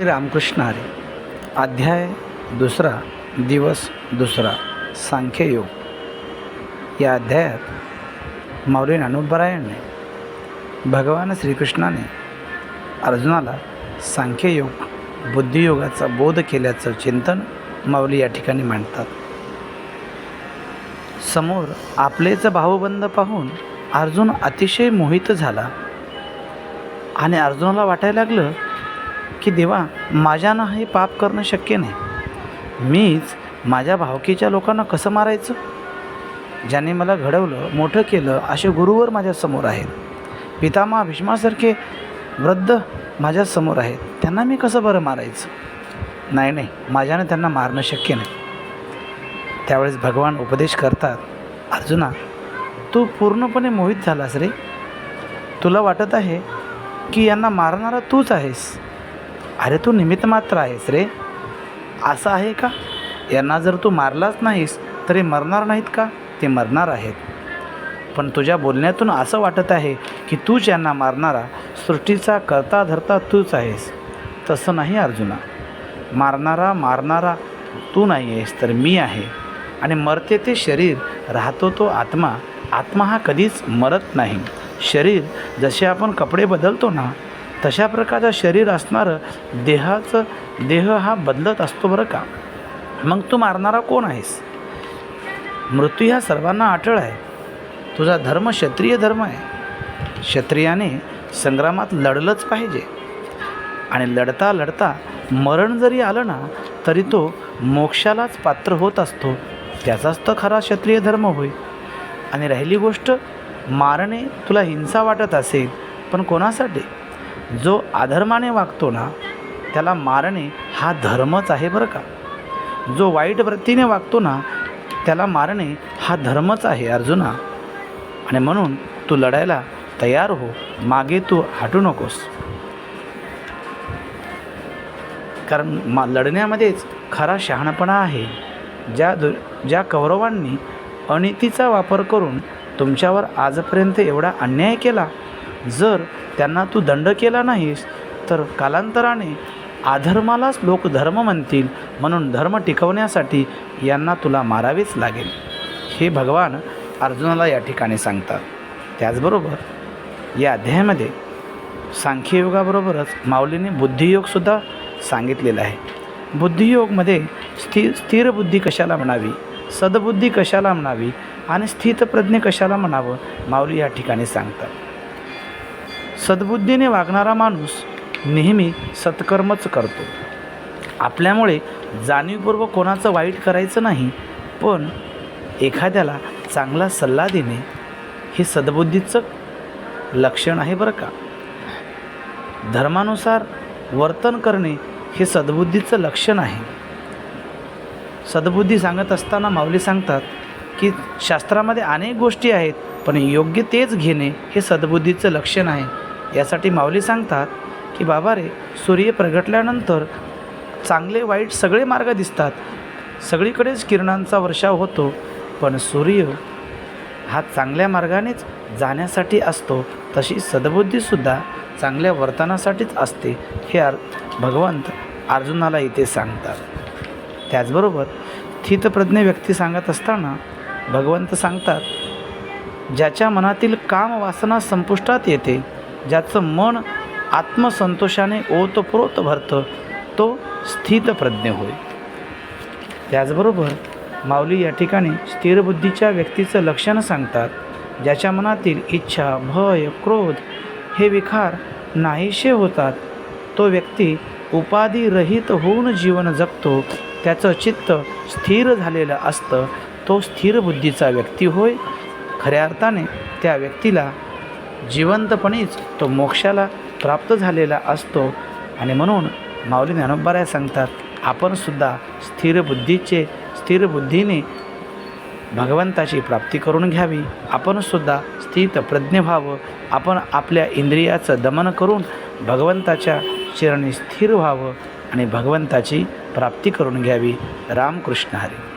रामकृष्ण हरे. अध्याय दुसरा दिवस दुसरा सांख्ययोग या अध्यायात माऊली ज्ञानोबरायांनी भगवान श्रीकृष्णाने अर्जुनाला सांख्ययोग बुद्धियोगाचा बोध केल्याचं चिंतन माऊली या ठिकाणी मांडतात. समोर आपलेच भावबंद पाहून अर्जुन अतिशय मोहित झाला. आणि अर्जुनाला वाटायला लागलं की देवा माझ्यानं हे पाप करणं शक्य नाही. मीच माझ्या भावकीच्या लोकांना कसं मारायचं? ज्याने मला घडवलं मोठं केलं असे गुरुवर माझ्यासमोर आहेत. पितामहा भीष्मासारखे वृद्ध माझ्यासमोर आहेत. त्यांना मी कसं बरं मारायचं? नाही नाही माझ्यानं त्यांना मारणं शक्य नाही. त्यावेळेस भगवान उपदेश करतात अर्जुना तू पूर्णपणे मोहित झालास रे. तुला वाटत आहे की यांना मारणारा तूच आहेस? अरे तू निमित्त मात्र आहेस रे. असं आहे का? यांना जर तू मारलाच नाहीस तरी मरणार नाहीत का? ते मरणार आहेत. पण तुझ्या बोलण्यातून असं वाटत आहे की तूच यांना मारणारा सृष्टीचा करता धरता तूच आहेस. तसं नाही अर्जुना. मारणारा मारणारा तू नाही आहेस तर मी आहे. आणि मरते ते शरीर राहतो तो आत्मा. आत्मा हा कधीच मरत नाही. शरीर जसे आपण कपडे बदलतो ना तशा प्रकारचं शरीर असणारं देहाचं देह हा बदलत असतो बरं का? मग तू मारणारा कोण आहेस? मृत्यू ह्या सर्वांना अटळ आहे. तुझा धर्म क्षत्रिय धर्म आहे. क्षत्रियाने संग्रामात लढलंच पाहिजे. आणि लढता लढता मरण जरी आलं ना तरी तो मोक्षालाच पात्र होत असतो. त्याचाच तर खरा क्षत्रिय धर्म होय. आणि राहिली गोष्ट मारणे तुला हिंसा वाटत असेल पण कोणासाठी? जो अधर्माने वागतो ना त्याला मारणे हा धर्मच आहे बरं का? जो वाईट वृत्तीने वागतो ना त्याला मारणे हा धर्मच आहे अर्जुना. आणि म्हणून तू लढायला तयार हो मागे तू हटू नकोस. कारण मा लढण्यामध्येच खरा शहाणपणा आहे. ज्या दु ज्या कौरवांनी अनितीचा वापर करून तुमच्यावर आजपर्यंत एवढा अन्याय केला जर त्यांना तू दंड केला नाहीस तर कालांतराने अधर्मालाच लोक धर्म म्हणतील. म्हणून धर्म टिकवण्यासाठी यांना तुला मारावेच लागेल. हे भगवान अर्जुनाला या ठिकाणी सांगतात. त्याचबरोबर या अध्यायामध्ये सांख्ययोगाबरोबरच माऊलीने बुद्धियोगसुद्धा सांगितलेला आहे. बुद्धियोगमध्ये स्थिर स्थिर बुद्धी कशाला म्हणावी सद्बुद्धी कशाला म्हणावी आणि स्थितप्रज्ञ कशाला म्हणावं माऊली या ठिकाणी सांगतात. सद्बुद्धीने वागणारा माणूस नेहमी सत्कर्मच करतो. आपल्यामुळे जाणीवपूर्वक कोणाचं वाईट करायचं नाही पण एखाद्याला चांगला सल्ला देणे हे सद्बुद्धीचं लक्षण आहे बरं का. धर्मानुसार वर्तन करणे हे सद्बुद्धीचं लक्षण आहे. सद्बुद्धी सांगत असताना माऊली सांगतात की शास्त्रामध्ये अनेक गोष्टी आहेत पण योग्य तेच घेणे हे सद्बुद्धीचं लक्षण आहे. यासाठी माऊली सांगतात की बाबा रे सूर्य प्रगटल्यानंतर चांगले वाईट सगळे मार्ग दिसतात. सगळीकडेच किरणांचा वर्षाव होतो पण सूर्य हा चांगल्या मार्गानेच जाण्यासाठी असतो. तशी सद्बुद्धीसुद्धा चांगल्या वर्तनासाठीच असते. हे अर् भगवंत अर्जुनाला इथे सांगतात. त्याचबरोबर स्थितप्रज्ञ व्यक्ती सांगत असताना भगवंत सांगतात ज्याच्या मनातील काम वासना संपुष्टात येते ज्याचं मन आत्मसंतोषाने ओतप्रोत भरतं तो स्थितप्रज्ञ होय. त्याचबरोबर माऊली या ठिकाणी स्थिरबुद्धीच्या व्यक्तीचं लक्षण सांगतात ज्याच्या मनातील इच्छा भय क्रोध हे विकार नाहीसे होतात. तो व्यक्ती उपाधिरहित होऊन जीवन जगतो त्याचं चित्त स्थिर झालेलं असतं तो स्थिर बुद्धीचा व्यक्ती होय. खऱ्या अर्थाने त्या व्यक्तीला जिवंतपणीच तो मोक्षाला प्राप्त झालेला असतो. आणि म्हणून माऊली ज्ञानोबाराय सांगतात आपणसुद्धा स्थिर बुद्धीचे स्थिर बुद्धीने भगवंताची प्राप्ती करून घ्यावी. आपणसुद्धा स्थित प्रज्ञ व्हावं. आपण आपल्या इंद्रियाचं दमन करून भगवंताच्या चरणी स्थिर व्हावं आणि भगवंताची प्राप्ती करून घ्यावी. रामकृष्ण हरी.